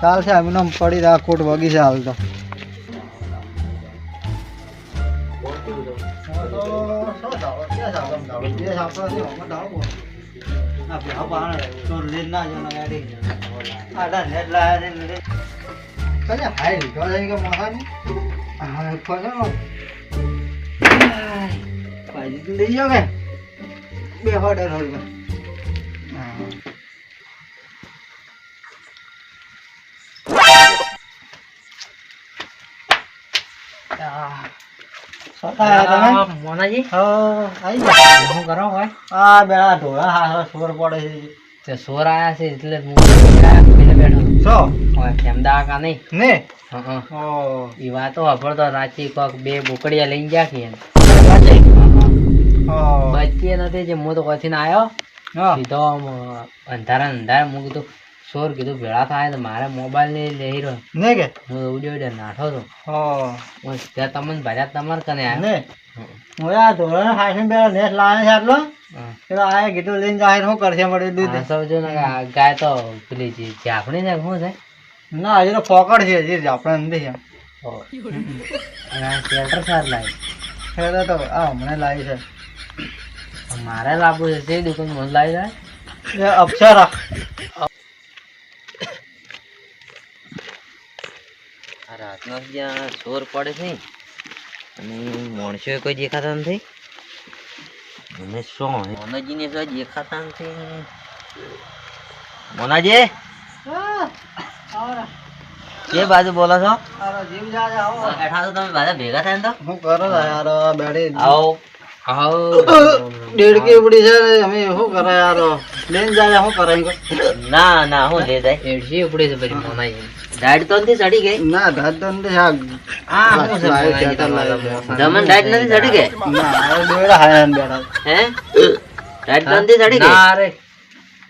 ચાલશે આમ પડી રહ્યા કોટ છે હાલ તો. લઈ હોડર હોડ મોનાજી? આઈ ગયા શું કરો ભાઈ? આ બેડા ધોળા હા સોર પડે છે. તે સોર આયા છે એટલે બેઠો હોય કા નહીં? ને? એ વાતો વાપરતો રાચી કોક બે બોકડીયા લઈને ગયા કે ઓ બચી નથી જે હું તો પછી ને આવ્યો સીધો અંધારા અંધારા હું કીધું સોર કીધું ભેળા થાય તો મારે મોબાઈલ ને લઈ રહ્યો. ને કે? હું ઉડી ઉડે નાઠો છું. હું. ત્યાં તમને ભર્યા તમારે કને આવ્યો ને? હું આ ધોરણ હાસીને બેડા નેસ લાવે છે આટલો. હં. એટલે આ કીધું લઈને જાય શું કરશે મળે દૂધ. સમજો ને ગાય તો પેલી જે જાફણી ને શું છે? ના હજી તો ફોકડ છે હજી આપણે નથી છે. અને સાર લાવી ખેડે તો આ હમણાં લાવી છે. મારે લાવવું છે તે દુકાન મને લાવી જાય અપ્સરા. રાતનો જ્યાં ચોર પડે છે અને માણસો કોઈ દેખાતા નથી. મને શું મોનાજીને કોઈ દેખાતા નથી. મોનાજી? કે બાજુ બોલો છો. બેઠા તો તમે બધા ભેગા થાય તો? હું કરો યાર આ આવો. દેડકી ઉપડી છે અમે શું કરે યાર? લઈને જાય શું કરે ના ના હું લે જાય. એડસી ઉપડી છે પછી મોનાજી દાઢ તો નથી ચડી ગઈ? ના તો નથી આ હું દાઢ નથી ચડી ગઈ? ના હે દાઢ તો નથી ચડી ગઈ? ના રે.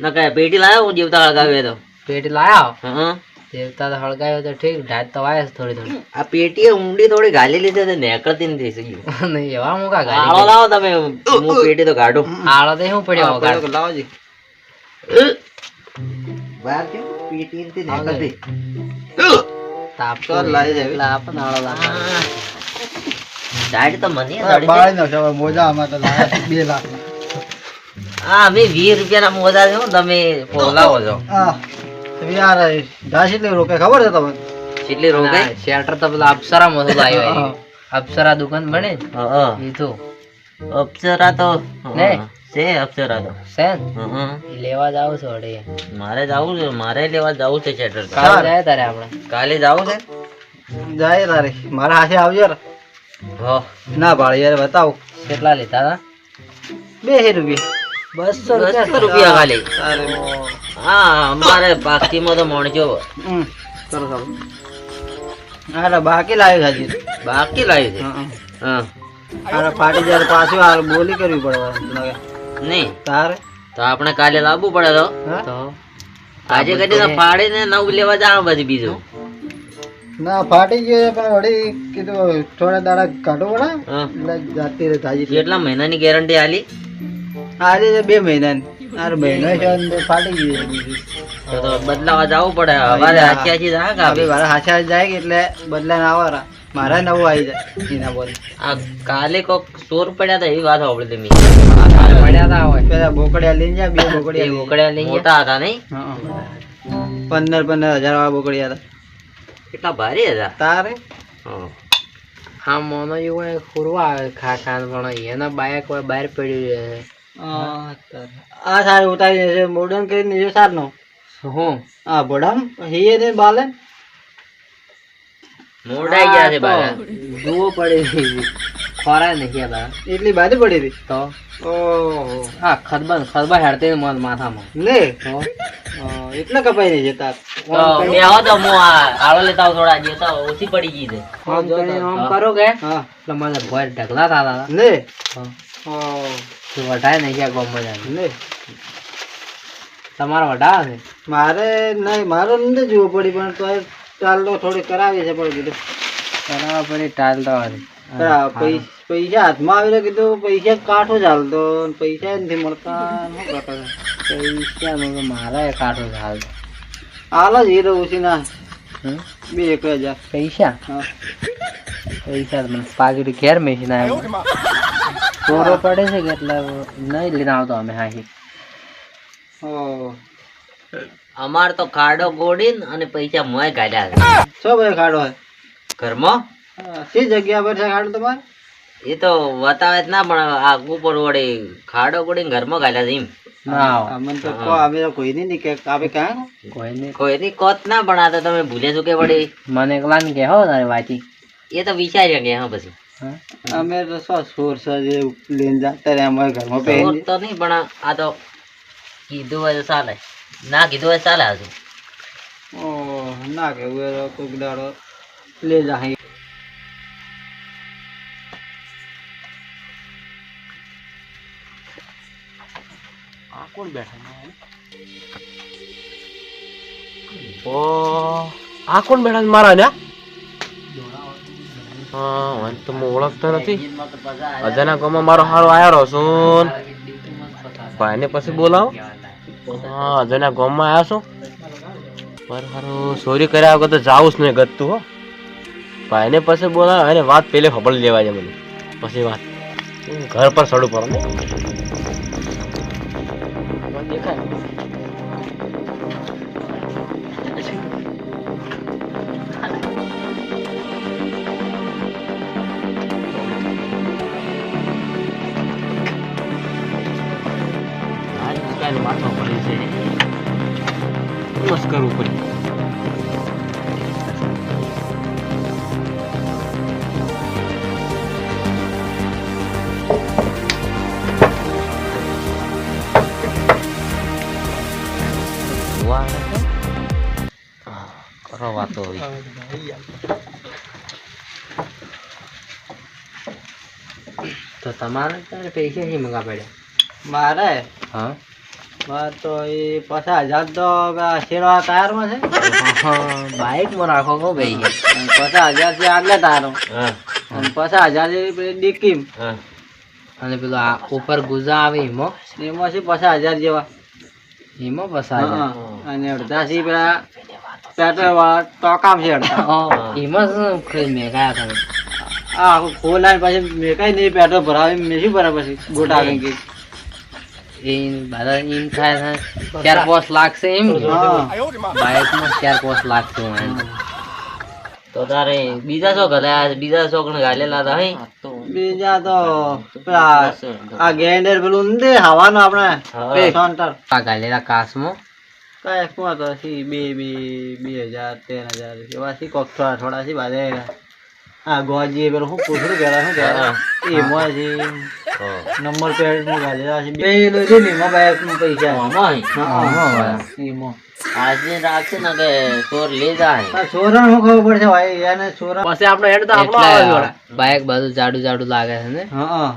ના કઈ પેટી લાયો હું જીવતા હળગાવ્યો તો. પેટી લાયા? હા. દેવતા તો હળગાવ્યો તો ઠીક દાઢ તો વાય થોડી થોડી. આ પેટીએ ઊંડી થોડી ગાલી લીધી તો નેકળતી નથી થઈ નહીં એવા મુકા ગાલી આળો લાવો તમે હું પેટી તો કાઢું. આળો તો શું પડ્યો આ પેલો લાવો જી. બહાર કેમ પેટી નથી નેકળતી. તાપ તો લઈ જાય. એટલે આપણને આળો લાવો દાઢ તો મને બાળી નાખશે હવે મોજા આમાં તો લાયા બે લાખ. હા અમે વીસ રૂપિયાના મોજા છે તમે ફોલાવો છો. હા. યાર એટલી રોકે ખબર છે તમને? કેટલી રોકે શેટર તો પેલા અપ્સરા માં આવ્યો અપ્સરા દુકાન બને? એ તો. અપ્સરા તો ને? છે અપ્સરા તો. છે લેવા જાવ છો અડે મારે જાવું છે મારે લેવા જાવું છે શેટર કાલે જાય તારે આપણે. કાલે જાવું છે? જાય તારે. મારા હાથે આવજો. ના ભાળી યાર બતાવો. કેટલા લીધા હતા? બે રૂપિયા. બસો રૂપિયા ખાલી. હા અમારે બાકીમાં તો મોણજો અરે બાકી લાવી છે હજી. બાકી લાવી છે? હં, અરે ફાટી જયારે પાછું હાલ બોલી કરવી પડે નહીં. તારે? તો આપણે કાલે લાવવું પડે તો. આજે કદી ફાડી ફાડીને નવ લેવા જાવ પછી બીજું. ના ફાટી ગયો પણ વળી કીધું થોડા દાડા કાઢો પડે. એટલે જાતી રે તાજી કેટલા મહિનાની ગેરંટી આલી? આજે બે મહિના આર મહિનો છે ફાટી ગયું તો તો બદલાવા જવું પડે. હવારે હાચી કે હવે મારા હાથે જાય એટલે એટલે બદલાને આવવાના. મારા નવું આવી જાય. એના બોલ. આ કાલે કોક ચોર પડ્યા હતા એવી વાત સાંભળી તમે. પડ્યા હતા હોય. પેલા બોકડિયા લઈને જાય બે બોકડિયા બોકડિયા લઈને મોટા હતા નહીં? જાય. હં, હં. પંદર પંદર હજાર વાળા બોકડિયા હતા. કેટલા ભારે હતા? તારે? હા. મોનો એવું હોય ખુરવા આવે ખા ખાન પણ. એના બાયક હોય બહાર પડ્યું આ સારું ઉતારી છે મોડન કરીને જો સારનો. હું? આ બોડામ હિયે ને બાલે. મોડાઈ ગયા છે બારા. જુઓ પડે ખોરાય નહીં બારા. એટલી બાદી પડી હતી તો? ઓહો. હા ખરબા ખરબા હેડતે મન માથામાં. લે એટલે કપાઈ નહીં જતા બે આવો તો હું આ આળો લેતા થોડા જેતા ઓછી પડી ગઈ છે. આમ કરો કે? હા. એટલે મને ભોય ઢગલા થતા હતા ને? હા. ઓ વઢાય નહીં ગયા ગોમ જાય ને તમારા વઢા છે? મારે નહીં મારે નથી જોવું પડી પણ તો ટાલ તો થોડી કરાવી છે પણ કીધું. કરાવવા પડી ટાલ તો પૈસા હાથમાં આવીને કીધું પૈસા કાઠો ચાલતો પૈસા નથી મળતા શું કરતા? પૈસા મારા કાઠો ચાલતો. હાલ જ હીરો ઉછીના. બે એક હજાર. પૈસા? પૈસા તો મને પાકીટ ઘેર મેસી ના ચોરો પડે છે કે એટલે નહીં લઈને આવતો અમે હા ઓહ. અમાર તો ખાડો ગોડીન અને પૈસા મોય કાઢ્યા સો ભાઈ ખાડો હોય ઘરમાં? શી જગ્યા પર છે ખાડો તમારે? એ તો બતાવે જ ના પણ આ ઉપર વડે ખાડો ગોડીને ઘરમાં કાઢ્યા છે એમ. અમને તો અમે તો કોઈ નહીં કે આપણે ક્યાં કોઈની કોઈની કોત ના પણ આ તો તમે ભૂલે છો કે વડે મને એકલા ને કહો તારે વાંચી એ તો વિચારી કે હા પછી. અમે તો સો સોર જે લઈને જતા રહ્યા અમારા ઘરમાં પહેરી તો નહીં પણ આ તો કીધું હોય તો ચાલે. ના કીધું હોય ચાલે હજુ. ના કેવું એ કોઈક દાડો લે જા ઓ આ કોણ બેઠા મારા ને હા તો હું ઓળખતો નથી. અજાના ગામમાં મારો હારો આવ્યો છું. ભાઈને પછી બોલાવો. હા અજાના ગામમાં આવ્યા છું. મારો હારો ચોરી કર્યા વગર તો જાવું જ નહીં ગતું, હો. ભાઈને પછી બોલાવો અને વાત પેલે ખબર લેવા છે મને. પછી વાત. ઘર પર સડું પર દેખાય. આજકાલ માથો પડે છે. બસ કરવું પડે. કરો વાતો તો તમારે તારે પૈસા શી મંગા પડ્યા મારે? હા. મારે તો એ પચાસ હજાર તો શેરવા ટાયરમાં છે. બાઇકમાં રાખો કહો ભાઈ. પચાસ હજાર છે આગલા ટાયરો અને પચાસ હજાર છે ડિક્કી અને પેલો ઉપર ગુજા આવે એમાં. એમાં છે પચાસ હજાર જેવા. એમાં હા. અને અડધા છે પેલા પેટ્રોલ વાળા ટોકામ છે અડધા. એમાં શું મેઘાયા તમે? આ ખોલાય પછી મેં નહીં પેટ્રોલ ભરાવે મેં શું ભરા પછી? ગોટા કંઈક એ બધા એમ થાય ચાર પાંચ લાખ એમ? હા. ચાર પાંચ લાખ તો તારે બીજા શોખ હતા બીજા શોખ ને ગાલેલા હતા હે બીજા તો આ ગેન્ડર પેલું નથી હવાનું આપણે. સોન્ટર આ ગાલેલા કાસમાં સી બે બે બે હજાર ત્રણ હજાર એવા સી કોક થોડા થોડા સી બાજે હા ગોજી પેલું હું પૂછડું ગેલા હું ગેલા એમાં છે નંબર પ્લેટનું ગાલેલા છે પેલો છે ને એમાં બાઈકનું પૈસા. હા એમાં આજે રાખશે ને કે ચોર લઈ જાય. આ છોરાને ખબર પડશે ભાઈ? એને છોરા પછી આપણે હેડ તો આપણો આવે બાઈક બધું જાડું જાડું લાગે છે ને? હા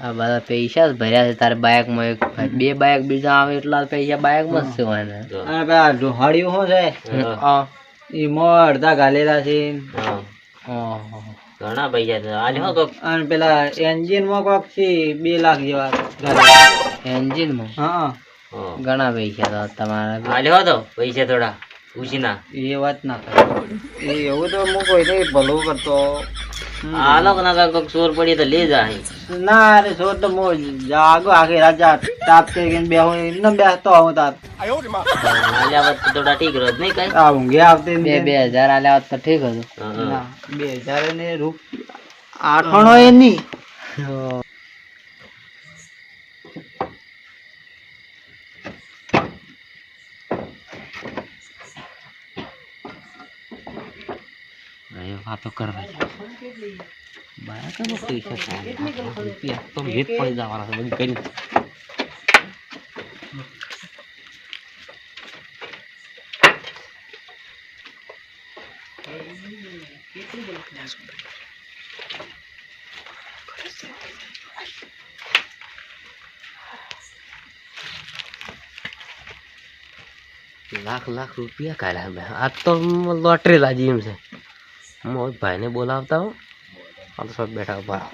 આ બધા પૈસા જ ભર્યા છે તારે બાઈકમાં એક બે બાઈક બીજા આવે એટલા પૈસા બાઈકમાં જ છે હોય ને અને પેલા ઢોહાડીઓ શું છે? હા. એમાં અડધા ગાલેલા છે. ઘણા પૈસા છે. આજે હો કોક. અને પેલા એન્જિનમાં કોકથી બે લાખ જેવા. એન્જિનમાં? હા. ઘણા પૈસા તો તમારા આજે હો તો પૈસા થોડા. ઉછીના એ વાત ના એ એવું તો હું કોઈ નહીં ભલું કરતો. આલો ના કોક ચોર પડી તો લે જાય ના અરે ચોર તો મો જાગો આખી રાત જા તાપ કરીને બેહો એમને બેસતો હું તાર આલ્યા વાત થોડા ઠીક રોજ નહીં કઈ. આ ઊંઘે આવતે બે બે હજાર આલ્યા વાત તો ઠીક હતું. બે હજાર ને રૂપ આઠણો એ નહીં વાતો કરવા બાળક પૈસા થાય રૂપિયા તો ભેદ પડી જવાના છે બધી કરી લાખ લાખ રૂપિયા કાઢ્યા મેં આ તો લોટરી લાજી એમ છે હું ભાઈને બોલાવતા હું આ તો સબ બેઠા ઊભા.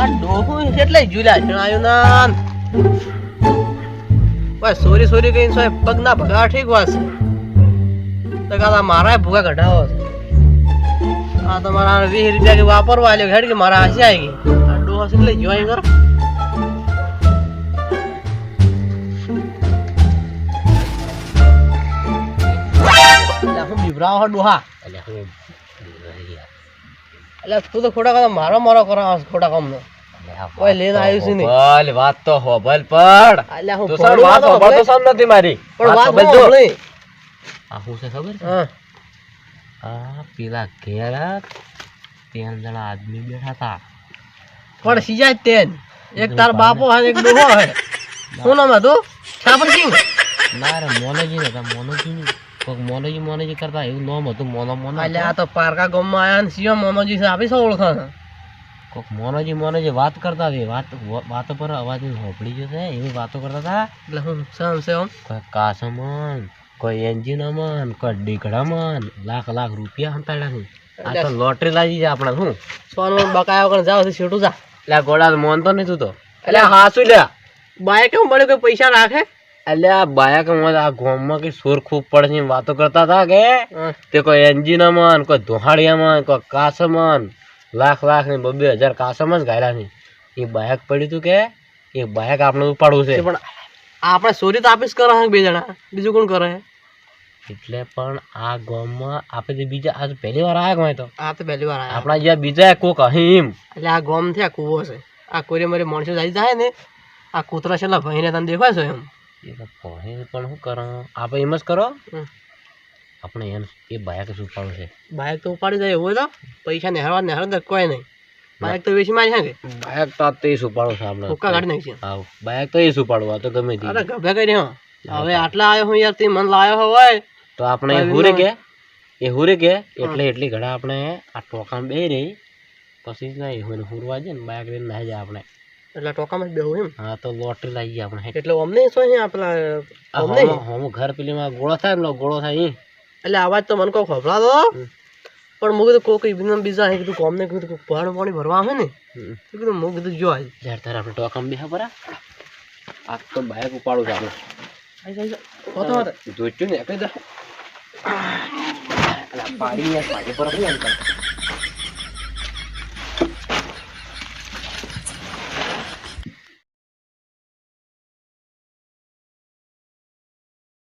આ ડોહું એટલે ઝૂલા જણાયું ના ભાઈ સોરી સોરી કહીને સોય પગ ના ભગા ઠીક વાત છે મારા ભૂગા કઢાવો છે. આ તમારા વીસ રૂપિયા કે વાપરવા આલ્યો હેડ કે મારા હાસી આવી ગઈ. આ ડોહો લઈ એટલે અહીં કરો. હો ડોહા? એટલે તું તો ખોટા કામ મારો મારો કરાવો ખોટા કામ ઓય લઈને આવ્યું છે નહીં. હોબલ વાત તો હોબલ પડ એટલે હું તો સર ભણ્યો વાત હોબલ તો ભલે. નથી મારી. પણ વાત હોભળ જો. આ શું છે ખબર છે? હા પેલા ઘેર તેલ જણા આદમી બેઠા હતા. પણ સિજાય તેન એક તાર બાપો હે એક ડોહો હે. શું નામ હતું? છાપણ સિંહ? ના રે મોનોજી હતા મોનોજી નહીં કોઈક મોનોજી મોનોજી કરતા એવું નામ હતું મોનો મોનો એટલે આ તો પારકા ગામમાં આયા ને સિંહ મોનોજી છે આપી શું ઓળખાણ? કોક મોનોજી મોનોજી વાત કરતા હતી વાત વાતો પર અવાજ હોપડી જશે એવી વાતો કરતા હતા. એટલે હું સમસે ઓમ. આમ કોઈ કાસમન કોઈ એન્જિનમન કોઈ લાખ લાખ રૂપિયા હંતાડ્યા છે. આ તો લોટરી લાગી જાય આપણે શું? સોનું બકાયા વગર જાવ છે છેટું જા. એટલે ગોળા મોનતો નહીં તું તો એટલે હા લે બાય કેવું મળ્યું કે પૈસા રાખે? એટલે આ બાયા કે આ ગોમમાં કે સોર ખૂબ પડે છે વાતો કરતા હતા કે? તે કોઈ એન્જિનમન કોઈ ધોહાડિયામાં કોઈ કાસમન લાખ લાખ ને બબે હજાર કાસમ જ ગાયલા છે. એ બાયક પડ્યું તું કે? એ બાયક આપણે ઉપાડવું છે. પણ આપણે સોરી તો આપીશ કરે બે જણા. બીજું કોણ કરે? એટલે પણ આ ગામમાં આપણે બીજા આજ પહેલી વાર આવ્યા હોય તો. આ તો પહેલી વાર આયા. આપણા જ્યાં બીજા કોક અહીં એટલે આ ગોમ છે આ કૂવો છે. આ કોરે મારી માણસો જાય જાય ને આ કૂતરા છેલ્લા ભાઈને તને દેખાય છે એમ? એ તો પણ પણ શું કરો આપણે એમ જ કરો. આપણે એમ એ બાયક જ ઉપાડવું છે. બાયક તો ઉપાડી જાય એવું તો? પૈસા નેહરવા નેહરવા તો કોઈ નહીં. બાયક તો વેચી મારી છે કે? બાયક તો આ તો જ છે આપણે. હુક્કા કાઢી નાખી હા બાયક તો એ સુપાડવા આ તો ગમે તે. અરે ગભે કરી હવે આટલા આવ્યો હું યાર તે મન લાયો હોય. તો આપણે હુરે કે? એ હુરે કે? એટલે એટલી ઘડા આપણે આ ટોકામાં બે રહી. પછી જ નહીં હોય હુરવા જઈએ ને બાયક લઈને નાહી જાય આપણે. એટલે ટોકામાં જ બેહું એમ? હા તો લોટરી લાગી જાય આપણે. એટલે અમને શું છે આપણા અમને? હું હોમો ઘર પેલીમાં ગોળો થાય ને ગોળો થાય ઈ. એટલે અવાજ તો મને કોઈ ખભડાતો હમ. પણ મું કીધું કોક બીજા બીજા હે કીધું કોમને કીધું પાણી પાણી ભરવા આવે ને. તો કીધું મું કીધું જો આજ જ્યારે તારે આપણે ટોકામાં બેહા પરા? આ તો બાયક ઉપાડું છે આપણે. જોઈતું ને કઈ દે પાડી પાડી પર